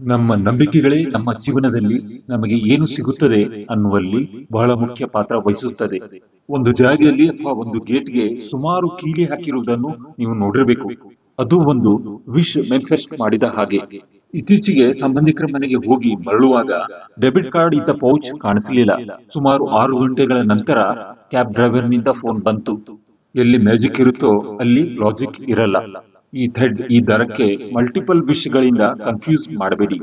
ನಮ್ಮ ನಂಬಿಕೆಗಳೇ ನಮ್ಮ ಜೀವನದಲ್ಲಿ ನಮಗೆ ಏನು ಸಿಗುತ್ತದೆ ಅನ್ನುವಲ್ಲಿ ಬಹಳ ಮುಖ್ಯ ಪಾತ್ರ ವಹಿಸುತ್ತದೆ. ಒಂದು ಜಾಗೆಯಲ್ಲಿ ಅಥವಾ ಒಂದು ಗೇಟ್ಗೆ ಸುಮಾರು ಕೀಲಿ ಹಾಕಿರುವುದನ್ನು ನೀವು ನೋಡಿರಬೇಕು. ಅದು ಒಂದು ವಿಶ್ ಮ್ಯಾನಿಫೆಸ್ಟ್ ಮಾಡಿದ ಹಾಗೆ. ಇತ್ತೀಚೆಗೆ ಸಂಬಂಧಿಕರ ಮನೆಗೆ ಹೋಗಿ ಮರಳುವಾಗ ಡೆಬಿಟ್ ಕಾರ್ಡ್ ಇದ್ದ ಪೌಚ್ ಕಾಣಿಸಲಿಲ್ಲ. ಸುಮಾರು ಆರು ಗಂಟೆಗಳ ನಂತರ ಕ್ಯಾಬ್ ಡ್ರೈವರ್ನಿಂದ ಫೋನ್ ಬಂತು. ಎಲ್ಲಿ ಮ್ಯಾಜಿಕ್ ಇರುತ್ತೋ ಅಲ್ಲಿ ಲಾಜಿಕ್ ಇರಲ್ಲ. ಈ ಥ್ರೆಡ್ ಈ ದರಕ್ಕೆ ಮಲ್ಟಿಪಲ್ ವಿಷ್ಗಳಿಂದ ಕನ್ಫ್ಯೂಸ್ ಮಾಡಬೇಡಿ.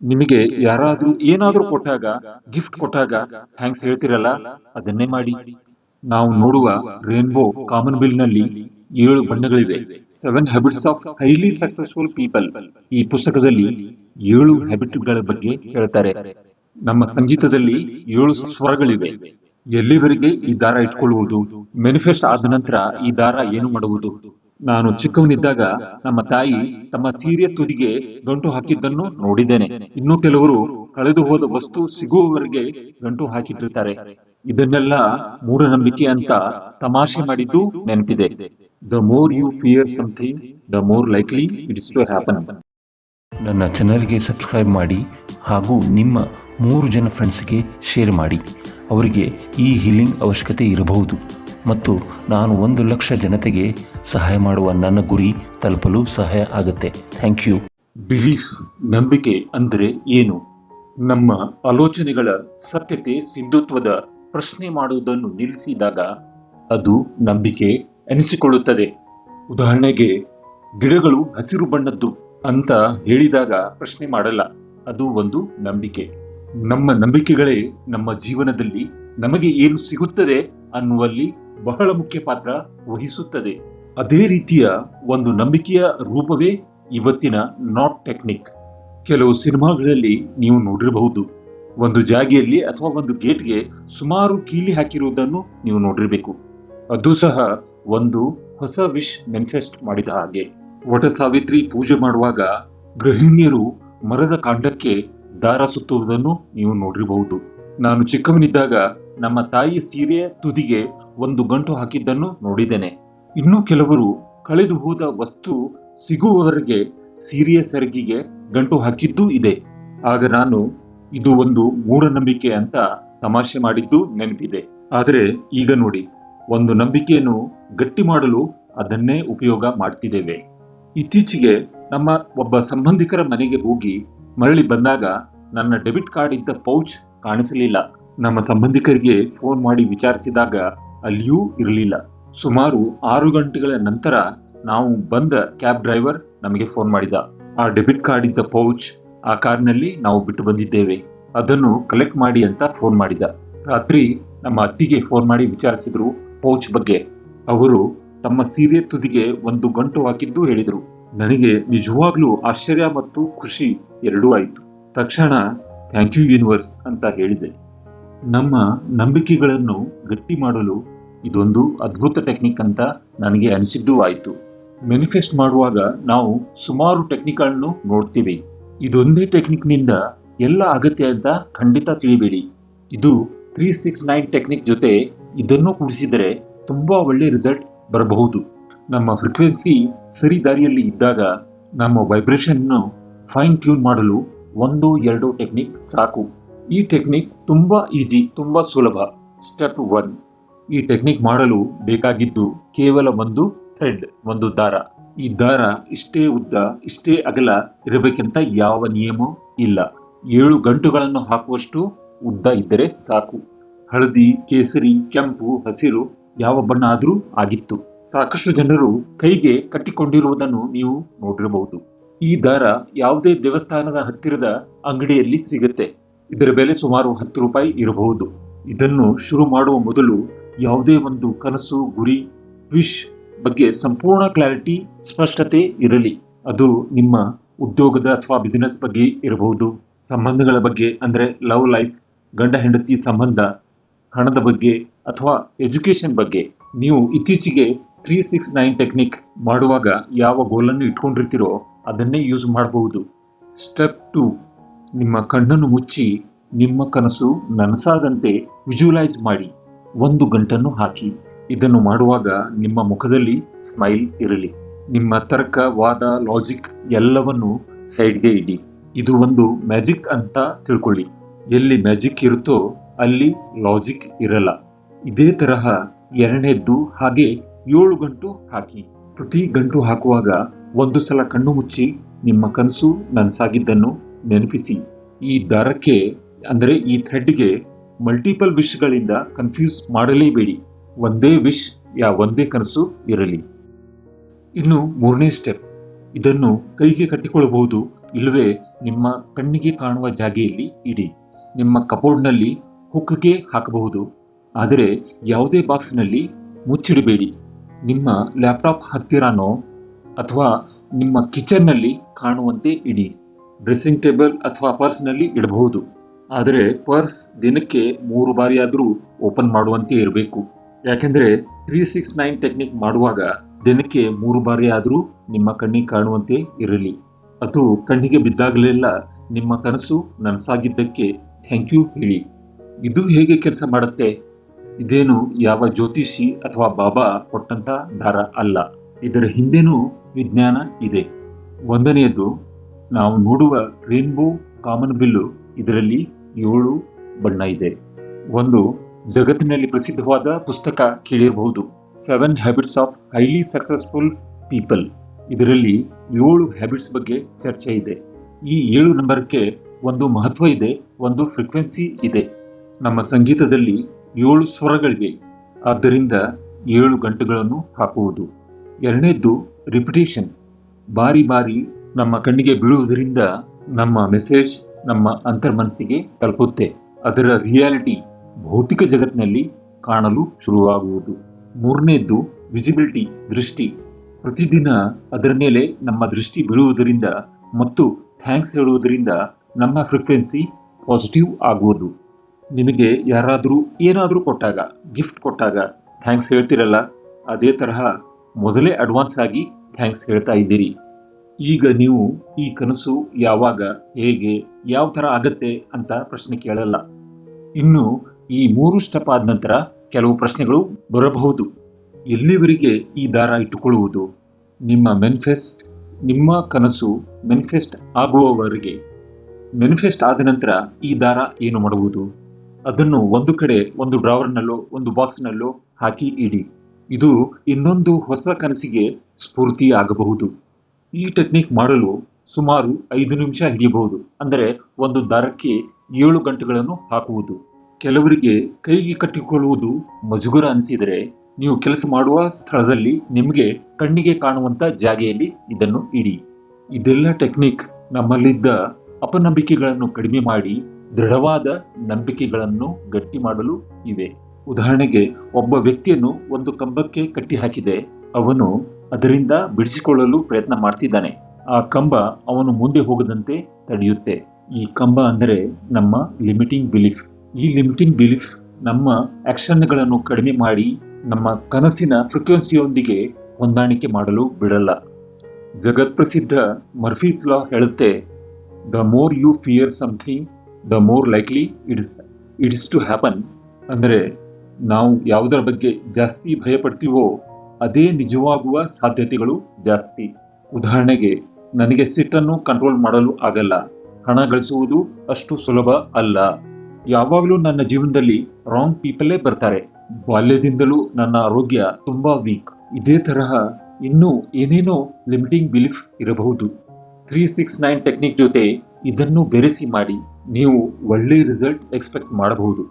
ನಿಮಗೆ ಯಾರಾದ್ರೂ ಏನಾದ್ರೂ ಕೊಟ್ಟಾಗ ಗಿಫ್ಟ್ ಕೊಟ್ಟಾಗ ಥ್ಯಾಂಕ್ಸ್ ಹೇಳ್ತಿರಲ್ಲ, ಅದನ್ನೇ ಮಾಡಿ. ನಾವು ನೋಡುವ ರೇನ್ಬೋ ಕಾಮನ್ ಬಿಲ್ನಲ್ಲಿ ಏಳು ಬಣ್ಣಗಳಿವೆ. Seven habits of highly successful people ಈ ಪುಸ್ತಕದಲ್ಲಿ ಏಳು ಹ್ಯಾಬಿಟ್ಗಳ ಬಗ್ಗೆ ಹೇಳ್ತಾರೆ. ನಮ್ಮ ಸಂಗೀತದಲ್ಲಿ ಏಳು ಸ್ವರಗಳಿವೆ. ಎಲ್ಲಿವರೆಗೆ ಈ ದಾರ ಇಟ್ಕೊಳ್ಳುವುದು? ಮ್ಯಾನಿಫೆಸ್ಟ್ ಆದ ನಂತರ ಈ ದಾರ ಏನು ಮಾಡುವುದು? ನಾನು ಚಿಕ್ಕವನಿದ್ದಾಗ ನಮ್ಮ ತಾಯಿ ತಮ್ಮ ಸೀರೆ ತುದಿಗೆ ಗಂಟು ಹಾಕಿದ್ದನ್ನು ನೋಡಿದ್ದೇನೆ. ಇನ್ನು ಕೆಲವರು ಕಳೆದು ಹೋದ ವಸ್ತು ಸಿಗುವವರೆಗೆ ಗಂಟು ಹಾಕಿಟ್ಟಿರ್ತಾರೆ. ಇದನ್ನೆಲ್ಲ ಮೂಢನಂಬಿಕೆ ಅಂತ ತಮಾಷೆ ಮಾಡಿದ್ದು ನೆನಪಿದೆ. The more you fear something the more likely it's to happen ನನ್ನ ಚಾನಲ್ಗೆ ಸಬ್ಸ್ಕ್ರೈಬ್ ಮಾಡಿ ಹಾಗೂ ನಿಮ್ಮ ಮೂರು ಜನ ಫ್ರೆಂಡ್ಸ್ಗೆ ಶೇರ್ ಮಾಡಿ. ಅವರಿಗೆ ಈ ಹೀಲಿಂಗ್ ಅವಶ್ಯಕತೆ ಇರಬಹುದು. ಮತ್ತು ನಾನು ಒಂದು ಲಕ್ಷ ಜನತೆಗೆ ಸಹಾಯ ಮಾಡುವ ನನ್ನ ಗುರಿ ತಲುಪಲು ಸಹಾಯ ಆಗುತ್ತೆ. ಥ್ಯಾಂಕ್ ಯು ಬಿಲೀಫ್ ನಂಬಿಕೆ ಅಂದರೆ ಏನು? ನಮ್ಮ ಆಲೋಚನೆಗಳ ಸತ್ಯತೆ ಸಿಂಧುತ್ವದ ಪ್ರಶ್ನೆ ಮಾಡುವುದನ್ನು ನಿಲ್ಲಿಸಿದಾಗ ಅದು ನಂಬಿಕೆ ಎನಿಸಿಕೊಳ್ಳುತ್ತದೆ. ಉದಾಹರಣೆಗೆ, ಗಿಡಗಳು ಹಸಿರು ಬಣ್ಣದ್ದು ಅಂತ ಹೇಳಿದಾಗ ಪ್ರಶ್ನೆ ಮಾಡಲ್ಲ. ಅದು ಒಂದು ನಂಬಿಕೆ. ನಮ್ಮ ನಂಬಿಕೆಗಳೇ ನಮ್ಮ ಜೀವನದಲ್ಲಿ ನಮಗೆ ಏನು ಸಿಗುತ್ತದೆ ಅನ್ನುವಲ್ಲಿ ಬಹಳ ಮುಖ್ಯ ಪಾತ್ರ ವಹಿಸುತ್ತದೆ. ಅದೇ ರೀತಿಯ ಒಂದು ನಂಬಿಕೆಯ ರೂಪವೇ ಇವತ್ತಿನ ನಾಟ್ ಟೆಕ್ನಿಕ್. ಕೆಲವು ಸಿನಿಮಾಗಳಲ್ಲಿ ನೀವು ನೋಡಿರಬಹುದು. ಒಂದು ಜಾಗೆಯಲ್ಲಿ ಅಥವಾ ಒಂದು ಗೇಟ್ಗೆ ಸುಮಾರು ಕೀಲಿ ಹಾಕಿರುವುದನ್ನು ನೀವು ನೋಡಿರಬೇಕು. ಅದು ಸಹ ಒಂದು ಹೊಸ ವಿಶ್ ಮ್ಯಾನಿಫೆಸ್ಟ್ ಮಾಡಿದ ಹಾಗೆ. ವಟ ಸಾವಿತ್ರಿ ಪೂಜೆ ಮಾಡುವಾಗ ಗೃಹಿಣಿಯರು ಮರದ ಕಾಂಡಕ್ಕೆ ದಾರ ಸುತ್ತುವುದನ್ನು ನೀವು ನೋಡಿರಬಹುದು. ನಾನು ಚಿಕ್ಕವನಿದ್ದಾಗ ನಮ್ಮ ತಾಯಿ ಸೀರೆಯ ತುದಿಗೆ ಒಂದು ಗಂಟು ಹಾಕಿದ್ದನ್ನು ನೋಡಿದ್ದೇನೆ. ಇನ್ನು ಕೆಲವರು ಕಳೆದು ಹೋದ ವಸ್ತು ಸಿಗುವವರೆಗೆ ಸೀರೆಯ ಸರಗಿಗೆ ಗಂಟು ಹಾಕಿದ್ದೂ ಇದೆ. ಆಗ ನಾನು, ಇದು ಒಂದು ಮೂಢನಂಬಿಕೆ ಅಂತ ತಮಾಷೆ ಮಾಡಿದ್ದು ನೆನಪಿದೆ. ಆದರೆ ಈಗ ನೋಡಿ, ಒಂದು ನಂಬಿಕೆಯನ್ನು ಗಟ್ಟಿ ಮಾಡಲು ಅದನ್ನೇ ಉಪಯೋಗ ಮಾಡ್ತಿದ್ದೇವೆ. ಇತ್ತೀಚೆಗೆ ನಮ್ಮ ಒಬ್ಬ ಸಂಬಂಧಿಕರ ಮನೆಗೆ ಹೋಗಿ ಮರಳಿ ಬಂದಾಗ ನನ್ನ ಡೆಬಿಟ್ ಕಾರ್ಡ್ ಇದ್ದ ಪೌಚ್ ಕಾಣಿಸಲಿಲ್ಲ. ನಮ್ಮ ಸಂಬಂಧಿಕರಿಗೆ ಫೋನ್ ಮಾಡಿ ವಿಚಾರಿಸಿದಾಗ ಅಲ್ಲಿಯೂ ಇರಲಿಲ್ಲ. ಸುಮಾರು ಆರು ಗಂಟೆಗಳ ನಂತರ ನಾವು ಬಂದ ಕ್ಯಾಬ್ ಡ್ರೈವರ್ ನಮಗೆ ಫೋನ್ ಮಾಡಿದ. ಆ ಡೆಬಿಟ್ ಕಾರ್ಡ್ ಇದ್ದ ಪೌಚ್ ಆ ಕಾರ್ನಲ್ಲಿ ನಾವು ಬಿಟ್ಟು ಬಂದಿದ್ದೇವೆ. ಅದನ್ನು ಕಲೆಕ್ಟ್ ಮಾಡಿ ಅಂತ ಫೋನ್ ಮಾಡಿದ. ರಾತ್ರಿ ನಮ್ಮ ಅತ್ತಿಗೆ ಫೋನ್ ಮಾಡಿ ವಿಚಾರಿಸಿದ್ರು ಪೌಚ್ ಬಗ್ಗೆ. ಅವರು ತಮ್ಮ ಸೀರೆ ತುದಿಗೆ ಒಂದು ಗಂಟು ಹಾಕಿದ್ದು ಹೇಳಿದರು. ನನಗೆ ನಿಜವಾಗ್ಲೂ ಆಶ್ಚರ್ಯ ಮತ್ತು ಖುಷಿ ಎರಡೂ ಆಯಿತು. ತಕ್ಷಣ ಥ್ಯಾಂಕ್ ಯು ಯೂನಿವರ್ಸ್ ಅಂತ ಹೇಳಿದೆ. ನಮ್ಮ ನಂಬಿಕೆಗಳನ್ನು ಗಟ್ಟಿ ಮಾಡಲು ಇದೊಂದು ಅದ್ಭುತ ಟೆಕ್ನಿಕ್ ಅಂತ ನನಗೆ ಅನಿಸಿದ್ದೂ ಆಯಿತು. ಮ್ಯಾನಿಫೆಸ್ಟ್ ಮಾಡುವಾಗ ನಾವು ಸುಮಾರು ಟೆಕ್ನಿಕ್ಗಳನ್ನು ನೋಡ್ತೀವಿ. ಇದೊಂದೇ ಟೆಕ್ನಿಕ್ನಿಂದ ಎಲ್ಲ ಅಗತ್ಯ ಅಂತ ಖಂಡಿತ ತಿಳಿಬೇಡಿ. ಇದು ತ್ರೀ ಸಿಕ್ಸ್ ನೈನ್ ಟೆಕ್ನಿಕ್ ಜೊತೆ ಇದನ್ನು ಕೂಡಿಸಿದರೆ ತುಂಬಾ ಒಳ್ಳೆ ರಿಸಲ್ಟ್ ಬರಬಹುದು. ನಮ್ಮ ಫ್ರೀಕ್ವೆನ್ಸಿ ಸರಿ ದಾರಿಯಲ್ಲಿ ಇದ್ದಾಗ ನಮ್ಮ ವೈಬ್ರೇಷನ್ ಫೈನ್ ಟ್ಯೂನ್ ಮಾಡಲು ಒಂದು, ಎರಡು ಟೆಕ್ನಿಕ್ ಸಾಕು. ಈ ಟೆಕ್ನಿಕ್ ತುಂಬಾ ಈಸಿ ತುಂಬಾ ಸುಲಭ. ಸ್ಟೆಪ್ ಒನ್ ಈ ಟೆಕ್ನಿಕ್ ಮಾಡಲು ಬೇಕಾಗಿದ್ದು ಕೇವಲ ಒಂದು ಥ್ರೆಡ್ ಒಂದು ದಾರ. ಈ ದಾರ ಇಷ್ಟೇ ಉದ್ದ, ಇಷ್ಟೇ ಅಗಲ ಇರಬೇಕಂತ ಯಾವ ನಿಯಮ ಇಲ್ಲ. ಏಳು ಗಂಟುಗಳನ್ನು ಹಾಕುವಷ್ಟು ಉದ್ದ ಇದ್ದರೆ ಸಾಕು. ಹಳದಿ, ಕೇಸರಿ, ಕೆಂಪು, ಹಸಿರು ಯಾವ ಬಣ್ಣ ಆದರೂ ಆಗಿತ್ತು. ಸಾಕಷ್ಟು ಜನರು ಕೈಗೆ ಕಟ್ಟಿಕೊಂಡಿರುವುದನ್ನು ನೀವು ನೋಡಿರಬಹುದು. ಈ ದಾರ ಯಾವುದೇ ದೇವಸ್ಥಾನದ ಹತ್ತಿರದ ಅಂಗಡಿಯಲ್ಲಿ ಸಿಗುತ್ತೆ. ಇದರ ಬೆಲೆ ಸುಮಾರು ಹತ್ತು ರೂಪಾಯಿ ಇರಬಹುದು. ಇದನ್ನು ಶುರು ಮಾಡುವ ಮೊದಲು ಯಾವುದೇ ಒಂದು ಕನಸು, ಗುರಿ ವಿಶ್ ಬಗ್ಗೆ ಸಂಪೂರ್ಣ ಕ್ಲಾರಿಟಿ ಸ್ಪಷ್ಟತೆ ಇರಲಿ. ಅದು ನಿಮ್ಮ ಉದ್ಯೋಗದ ಅಥವಾ ಬಿಸಿನೆಸ್ ಬಗ್ಗೆ ಇರಬಹುದು. ಸಂಬಂಧಗಳ ಬಗ್ಗೆ ಅಂದರೆ ಲವ್ ಲೈಫ್ ಗಂಡ ಹೆಂಡತಿ ಸಂಬಂಧ, ಹಣದ ಬಗ್ಗೆ ಅಥವಾ ಎಜುಕೇಶನ್ ಬಗ್ಗೆ. ನೀವು ಇತ್ತೀಚೆಗೆ ತ್ರೀ ಸಿಕ್ಸ್ ನೈನ್ ಟೆಕ್ನಿಕ್ ಮಾಡುವಾಗ ಯಾವ ಗೋಲನ್ನು ಇಟ್ಕೊಂಡಿರ್ತೀರೋ ಅದನ್ನೇ ಯೂಸ್ ಮಾಡಬಹುದು. ಸ್ಟೆಪ್ ಟು ನಿಮ್ಮ ಕಣ್ಣನ್ನು ಮುಚ್ಚಿ ನಿಮ್ಮ ಕನಸು ನನಸಾದಂತೆ ವಿಜುವಲೈಸ್ ಮಾಡಿ. ಒಂದು ಗಂಟನ್ನು ಹಾಕಿ. ಇದನ್ನು ಮಾಡುವಾಗ ನಿಮ್ಮ ಮುಖದಲ್ಲಿ ಸ್ಮೈಲ್ ಇರಲಿ. ನಿಮ್ಮ ತರ್ಕ ವಾದ ಲಾಜಿಕ್ ಎಲ್ಲವನ್ನು ಸೈಡ್ಗೆ ಇಡಿ. ಇದು ಒಂದು ಮ್ಯಾಜಿಕ್ ಅಂತ ತಿಳ್ಕೊಳ್ಳಿ. ಎಲ್ಲಿ ಮ್ಯಾಜಿಕ್ ಇರುತ್ತೋ ಅಲ್ಲಿ ಲಾಜಿಕ್ ಇರಲ್ಲ. ಇದೇ ತರಹ ಎರಡನೇದ್ದು ಹಾಗೆ ಏಳು ಗಂಟು ಹಾಕಿ. ಪ್ರತಿ ಗಂಟು ಹಾಕುವಾಗ ಒಂದು ಸಲ ಕಣ್ಣು ಮುಚ್ಚಿ ನಿಮ್ಮ ಕನಸು ನನಸಾಗಿದ್ದನ್ನು ನೆನಪಿಸಿ. ಈ ದಾರಕ್ಕೆ, ಅಂದರೆ ಈ ಥ್ರೆಡ್ಗೆ ಮಲ್ಟಿಪಲ್ ವಿಶ್ಗಳಿಂದ ಕನ್ಫ್ಯೂಸ್ ಮಾಡಲೇಬೇಡಿ. ಒಂದೇ ವಿಶ್ ಯಾ ಒಂದೇ ಕನಸು ಇರಲಿ. ಇನ್ನು ಮೂರನೇ ಸ್ಟೆಪ್ ಇದನ್ನು ಕೈಗೆ ಕಟ್ಟಿಕೊಳ್ಳಬಹುದು, ಇಲ್ಲವೇ ನಿಮ್ಮ ಕಣ್ಣಿಗೆ ಕಾಣುವ ಜಾಗೆಯಲ್ಲಿ ಇಡಿ. ನಿಮ್ಮ ಕಪೋರ್ಡ್ನಲ್ಲಿ ಹುಕ್ಗೆ ಹಾಕಬಹುದು. ಆದರೆ ಯಾವುದೇ ಬಾಕ್ಸ್ನಲ್ಲಿ ಮುಚ್ಚಿಡಬೇಡಿ. ನಿಮ್ಮ ಲ್ಯಾಪ್ಟಾಪ್ ಹತ್ತಿರನೋ ಅಥವಾ ನಿಮ್ಮ ಕಿಚನ್ನಲ್ಲಿ ಕಾಣುವಂತೆ ಇಡಿ. ಡ್ರೆಸ್ಸಿಂಗ್ ಟೇಬಲ್ ಅಥವಾ ಪರ್ಸ್ನಲ್ಲಿ ಇಡಬಹುದು. ಆದರೆ ಪರ್ಸ್ ದಿನಕ್ಕೆ ಮೂರು ಬಾರಿಯಾದರೂ ಓಪನ್ ಮಾಡುವಂತೆ ಇರಬೇಕು. ಯಾಕೆಂದ್ರೆ ತ್ರೀ ಸಿಕ್ಸ್ ನೈನ್ ಟೆಕ್ನಿಕ್ ಮಾಡುವಾಗ ದಿನಕ್ಕೆ ಮೂರು ಬಾರಿ ಆದರೂ ನಿಮ್ಮ ಕಣ್ಣಿಗೆ ಕಾಣುವಂತೆ ಇರಲಿ. ಅದು ಕಣ್ಣಿಗೆ ಬಿದ್ದಾಗಲೆಲ್ಲ ನಿಮ್ಮ ಕನಸು ನನಸಾಗಿದ್ದಕ್ಕೆ ಥ್ಯಾಂಕ್ ಯು ಹೇಳಿ. ಇದು ಹೇಗೆ ಕೆಲಸ ಮಾಡುತ್ತೆ? ಇದೇನು ಯಾವ ಜ್ಯೋತಿಷಿ ಅಥವಾ ಬಾಬಾ ಕೊಟ್ಟಂತ ದಾರ ಅಲ್ಲ. ಇದರ ಹಿಂದೆನೂ ವಿಜ್ಞಾನ ಇದೆ. ಒಂದನೆಯದು, ನಾವು ನೋಡುವ ರೇನ್ಬೋ ಕಾಮನ್ ಬಿಲ್ಲು ಇದರಲ್ಲಿ ಏಳು ಬಣ್ಣ ಇದೆ. ಒಂದು ಜಗತ್ತಿನಲ್ಲಿ ಪ್ರಸಿದ್ಧವಾದ ಪುಸ್ತಕ ಕೇಳಿರಬಹುದು. Seven habits of highly successful people ಇದರಲ್ಲಿ ಏಳು ಹ್ಯಾಬಿಟ್ಸ್ ಬಗ್ಗೆ ಚರ್ಚೆ ಇದೆ. ಈ ಏಳು ನಂಬರ್ಗೆ ಒಂದು ಮಹತ್ವ ಇದೆ, ಒಂದು ಫ್ರೀಕ್ವೆನ್ಸಿ ಇದೆ. ನಮ್ಮ ಸಂಗೀತದಲ್ಲಿ ಏಳು ಸ್ವರಗಳಿವೆ. ಆದ್ದರಿಂದ ಏಳು ಗಂಟೆಗಳನ್ನು ಹಾಕುವುದು. ಎರಡನೇದ್ದು ರಿಪಿಟೇಷನ್ ಬಾರಿ ಬಾರಿ ನಮ್ಮ ಕಣ್ಣಿಗೆ ಬೀಳುವುದರಿಂದ ನಮ್ಮ ಮೆಸೇಜ್ ನಮ್ಮ ಅಂತರ್ಮನಸ್ಸಿಗೆ ತಲುಪುತ್ತೆ. ಅದರ ರಿಯಾಲಿಟಿ ಭೌತಿಕ ಜಗತ್ತಿನಲ್ಲಿ ಕಾಣಲು ಶುರುವಾಗುವುದು. ಮೂರನೇದ್ದು ವಿಜಿಬಿಲಿಟಿ ದೃಷ್ಟಿ. ಪ್ರತಿದಿನ ಅದರ ಮೇಲೆ ನಮ್ಮ ದೃಷ್ಟಿ ಬೀಳುವುದರಿಂದ ಮತ್ತು ಥ್ಯಾಂಕ್ಸ್ ಹೇಳುವುದರಿಂದ ನಮ್ಮ ಫ್ರೀಕ್ವೆನ್ಸಿ ಪಾಸಿಟಿವ್ ಆಗುವುದು. ನಿಮಗೆ ಯಾರಾದರೂ ಏನಾದರೂ ಕೊಟ್ಟಾಗ ಗಿಫ್ಟ್ ಕೊಟ್ಟಾಗ ಥ್ಯಾಂಕ್ಸ್ ಹೇಳ್ತಿರಲ್ಲ, ಅದೇ ತರಹ ಮೊದಲೇ ಅಡ್ವಾನ್ಸ್ ಆಗಿ ಥ್ಯಾಂಕ್ಸ್ ಹೇಳ್ತಾ ಇದ್ದೀರಿ. ಈಗ ನೀವು ಈ ಕನಸು ಯಾವಾಗ, ಹೇಗೆ, ಯಾವ ಥರ ಆಗತ್ತೆ ಅಂತ ಪ್ರಶ್ನೆ ಕೇಳಲ್ಲ. ಇನ್ನು ಈ ಮೂರು ಸ್ಟೆಪ್ ಆದ ನಂತರ ಕೆಲವು ಪ್ರಶ್ನೆಗಳು ಬರಬಹುದು. ಎಲ್ಲಿವರೆಗೆ ಈ ದಾರ ಇಟ್ಟುಕೊಳ್ಳುವುದು? ನಿಮ್ಮ ಮೆನಿಫೆಸ್ಟ್, ನಿಮ್ಮ ಕನಸು ಮೆನಿಫೆಸ್ಟ್ ಆಗುವವರೆಗೆ. ಮೆನಿಫೆಸ್ಟ್ ಆದ ನಂತರ ಈ ದಾರ ಏನು ಮಾಡುವುದು? ಅದನ್ನು ಒಂದು ಕಡೆ ಒಂದು ಡ್ರಾವರ್ನಲ್ಲೋ, ಒಂದು ಬಾಕ್ಸ್ನಲ್ಲೋ ಹಾಕಿ ಇಡಿ. ಇದು ಇನ್ನೊಂದು ಹೊಸ ಕನಸಿಗೆ ಸ್ಫೂರ್ತಿ ಆಗಬಹುದು ಈ ಟೆಕ್ನಿಕ್ ಮಾಡಲು ಸುಮಾರು ಐದು ನಿಮಿಷ ಹಿಡಿಯಬಹುದು. ಅಂದರೆ ಒಂದು ದಾರಕ್ಕೆ ಏಳು ಗಂಟೆಗಳನ್ನು ಹಾಕುವುದು. ಕೆಲವರಿಗೆ ಕೈಗೆ ಕಟ್ಟಿಕೊಳ್ಳುವುದು ಮಜುಗುರ ಅನಿಸಿದರೆ ನೀವು ಕೆಲಸ ಮಾಡುವ ಸ್ಥಳದಲ್ಲಿ ನಿಮಗೆ ಕಣ್ಣಿಗೆ ಕಾಣುವಂತ ಜಾಗೆಯಲ್ಲಿ ಇದನ್ನು ಇಡಿ. ಇದೆಲ್ಲ ಟೆಕ್ನಿಕ್ ನಮ್ಮಲ್ಲಿದ್ದ ಅಪನಂಬಿಕೆಗಳನ್ನು ಕಡಿಮೆ ಮಾಡಿ ದೃಢವಾದ ನಂಬಿಕೆಗಳನ್ನು ಗಟ್ಟಿ ಮಾಡಲು ಇವೆ. ಉದಾಹರಣೆಗೆ, ಒಬ್ಬ ವ್ಯಕ್ತಿಯನ್ನು ಒಂದು ಕಂಬಕ್ಕೆ ಕಟ್ಟಿ ಹಾಕಿದೆ ಅವನು ಅದರಿಂದ ಬಿಡಿಸಿಕೊಳ್ಳಲು ಪ್ರಯತ್ನ ಮಾಡ್ತಿದ್ದಾನೆ. ಆ ಕಂಬ ಅವನು ಮುಂದೆ ಹೋಗದಂತೆ ತಡೆಯುತ್ತೆ. ಈ ಕಂಬ ಅಂದರೆ ನಮ್ಮ ಲಿಮಿಟಿಂಗ್ ಬಿಲೀಫ್. ಈ ಲಿಮಿಟಿಂಗ್ ಬಿಲೀಫ್ ನಮ್ಮ ಆಕ್ಷನ್ಗಳನ್ನು ಕಡಿಮೆ ಮಾಡಿ ನಮ್ಮ ಕನಸಿನ ಫ್ರಿಕ್ವೆನ್ಸಿಯೊಂದಿಗೆ ಹೊಂದಾಣಿಕೆ ಮಾಡಲು ಬಿಡಲ್ಲ. ಜಗತ್ಪ್ರಸಿದ್ಧ ಮರ್ಫೀಸ್ ಲಾ ಹೇಳುತ್ತೆ the more you fear something the more likely it's it's to happen ಅಂದರೆ ನಾವು ಯಾವುದರ ಬಗ್ಗೆ ಜಾಸ್ತಿ ಭಯಪಡ್ತೀವೋ ಅದೇ ನಿಜವಾಗುವ ಸಾಧ್ಯತೆಗಳು ಜಾಸ್ತಿ. ಉದಾಹರಣೆಗೆ, ನನಗೆ ಸಿಟ್ಟನ್ನು ಕಂಟ್ರೋಲ್ ಮಾಡಲು ಆಗಲ್ಲ. ಹಣ ಗಳಿಸುವುದು ಅಷ್ಟು ಸುಲಭ ಅಲ್ಲ. ಯಾವಾಗಲೂ ನನ್ನ ಜೀವನದಲ್ಲಿ ರಾಂಗ್ ಪೀಪಲ್ಲೇ ಬರ್ತಾರೆ. ಬಾಲ್ಯದಿಂದಲೂ ನನ್ನ ಆರೋಗ್ಯ ತುಂಬಾ ವೀಕ್ ಇದೇ ತರಹ ಇನ್ನೂ ಏನೇನೋ ಲಿಮಿಟಿಂಗ್ ಬಿಲೀಫ್ ಇರಬಹುದು. ತ್ರೀ ಸಿಕ್ಸ್ ನೈನ್ ಟೆಕ್ನಿಕ್ ಜೊತೆ ಇದನ್ನು ಬೆರೆಸಿ ಮಾಡಿ, ನೀವು ಒಳ್ಳೆ ರಿಸಲ್ಟ್ ಎಕ್ಸ್ಪೆಕ್ಟ್ ಮಾಡಬಹುದು.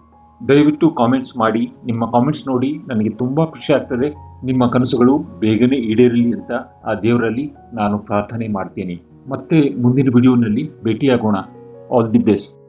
ದಯವಿಟ್ಟು ಕಾಮೆಂಟ್ಸ್ ಮಾಡಿ, ನಿಮ್ಮ ಕಾಮೆಂಟ್ಸ್ ನೋಡಿ ನನಗೆ ತುಂಬಾ ಖುಷಿ ಆಗ್ತದೆ. ನಿಮ್ಮ ಕನಸುಗಳು ಬೇಗನೆ ಈಡೇರಲಿ ಅಂತ ಆ ದೇವರಲ್ಲಿ ನಾನು ಪ್ರಾರ್ಥನೆ ಮಾಡ್ತೇನೆ. ಮತ್ತೆ ಮುಂದಿನ ವಿಡಿಯೋನಲ್ಲಿ ಭೇಟಿಯಾಗೋಣ. All the best